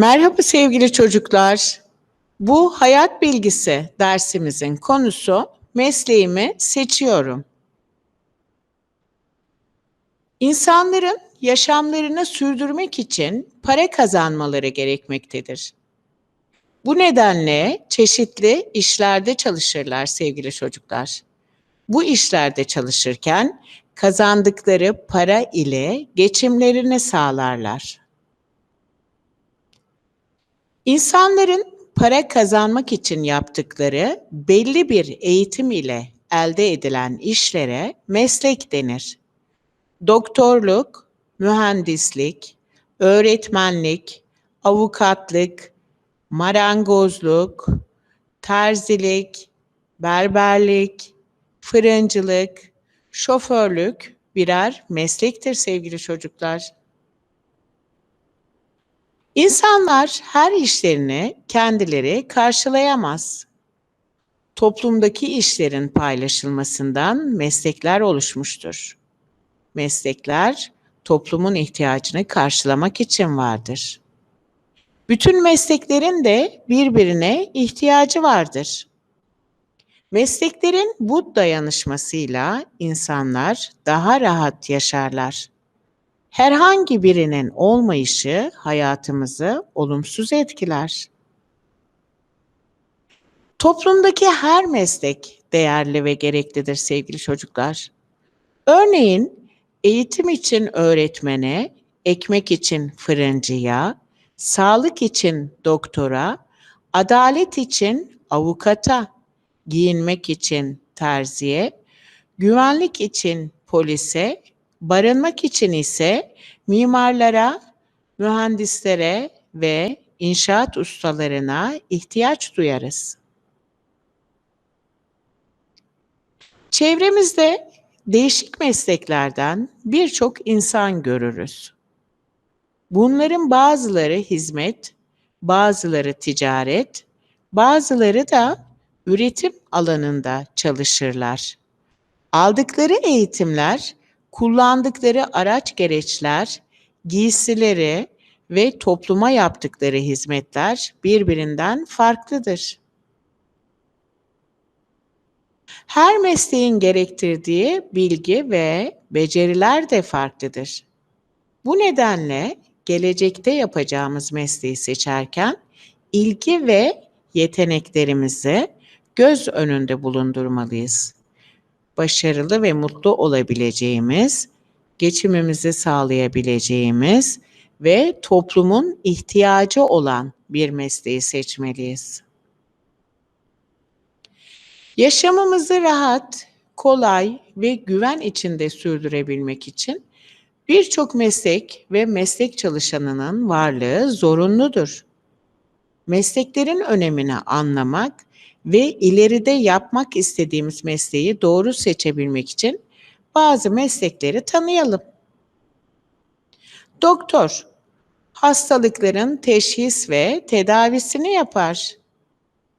Merhaba sevgili çocuklar. Bu hayat bilgisi dersimizin konusu mesleğimi seçiyorum. İnsanların yaşamlarını sürdürmek için para kazanmaları gerekmektedir. Bu nedenle çeşitli işlerde çalışırlar sevgili çocuklar. Bu işlerde çalışırken kazandıkları para ile geçimlerini sağlarlar. İnsanların para kazanmak için yaptıkları belli bir eğitim ile elde edilen işlere meslek denir. Doktorluk, mühendislik, öğretmenlik, avukatlık, marangozluk, terzilik, berberlik, fırıncılık, şoförlük birer meslektir sevgili çocuklar. İnsanlar her işlerini kendileri karşılayamaz. Toplumdaki işlerin paylaşılmasından meslekler oluşmuştur. Meslekler toplumun ihtiyacını karşılamak için vardır. Bütün mesleklerin de birbirine ihtiyacı vardır. Mesleklerin bu dayanışmasıyla insanlar daha rahat yaşarlar. Herhangi birinin olmayışı hayatımızı olumsuz etkiler. Toplumdaki her meslek değerli ve gereklidir sevgili çocuklar. Örneğin eğitim için öğretmene, ekmek için fırıncıya, sağlık için doktora, adalet için avukata, giyinmek için terziye, güvenlik için polise, barınmak için ise mimarlara, mühendislere ve inşaat ustalarına ihtiyaç duyarız. Çevremizde değişik mesleklerden birçok insan görürüz. Bunların bazıları hizmet, bazıları ticaret, bazıları da üretim alanında çalışırlar. Aldıkları eğitimler, kullandıkları araç gereçler, giysileri ve topluma yaptıkları hizmetler birbirinden farklıdır. Her mesleğin gerektirdiği bilgi ve beceriler de farklıdır. Bu nedenle gelecekte yapacağımız mesleği seçerken ilgi ve yeteneklerimizi göz önünde bulundurmalıyız. Başarılı ve mutlu olabileceğimiz, geçimimizi sağlayabileceğimiz ve toplumun ihtiyacı olan bir mesleği seçmeliyiz. Yaşamımızı rahat, kolay ve güven içinde sürdürebilmek için birçok meslek ve meslek çalışanının varlığı zorunludur. Mesleklerin önemini anlamak ve ileride yapmak istediğimiz mesleği doğru seçebilmek için bazı meslekleri tanıyalım. Doktor, hastalıkların teşhis ve tedavisini yapar.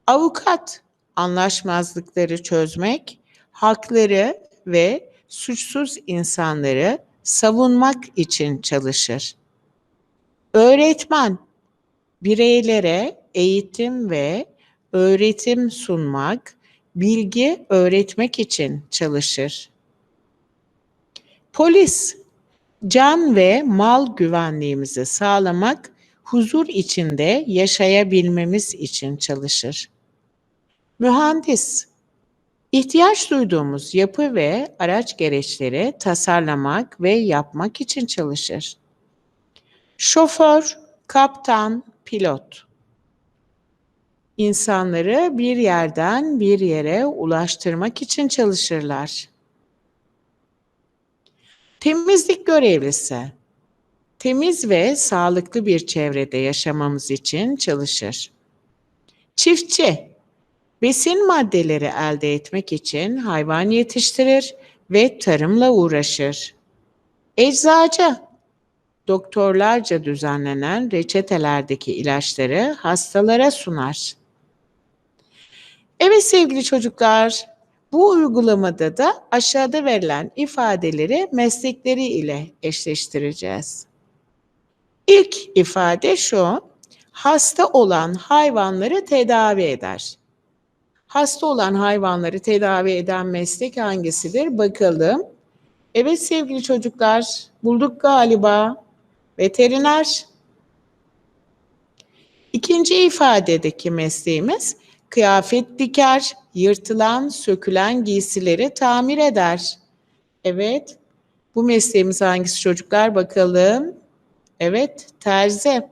Avukat, anlaşmazlıkları çözmek, hakları ve suçsuz insanları savunmak için çalışır. Öğretmen, bireylere eğitim ve öğretim sunmak, bilgi öğretmek için çalışır. Polis, can ve mal güvenliğimizi sağlamak, huzur içinde yaşayabilmemiz için çalışır. Mühendis, ihtiyaç duyduğumuz yapı ve araç gereçleri tasarlamak ve yapmak için çalışır. Şoför, kaptan, pilot. İnsanları bir yerden bir yere ulaştırmak için çalışırlar. Temizlik görevlisi. Temiz ve sağlıklı bir çevrede yaşamamız için çalışır. Çiftçi. Besin maddeleri elde etmek için hayvan yetiştirir ve tarımla uğraşır. Eczacı doktorlarca düzenlenen reçetelerdeki ilaçları hastalara sunar. Evet sevgili çocuklar, bu uygulamada da aşağıda verilen ifadeleri meslekleri ile eşleştireceğiz. İlk ifade şu, hasta olan hayvanları tedavi eder. Hasta olan hayvanları tedavi eden meslek hangisidir? Bakalım. Evet sevgili çocuklar, bulduk galiba. Veteriner. İkinci ifadedeki mesleğimiz kıyafet diker, yırtılan, sökülen giysileri tamir eder. Evet, bu mesleğimiz hangisi çocuklar bakalım. Evet, terzi.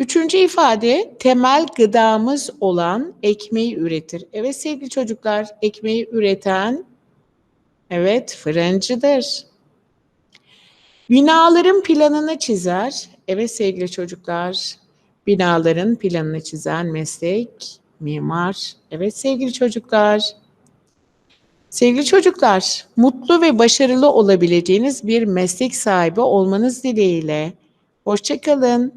Üçüncü ifade temel gıdamız olan ekmeği üretir. Evet sevgili çocuklar, ekmeği üreten evet fırıncıdır. Binaların planını çizer. Evet sevgili çocuklar, binaların planını çizen meslek mimar. Evet sevgili çocuklar. Sevgili çocuklar, mutlu ve başarılı olabileceğiniz bir meslek sahibi olmanız dileğiyle. Hoşçakalın.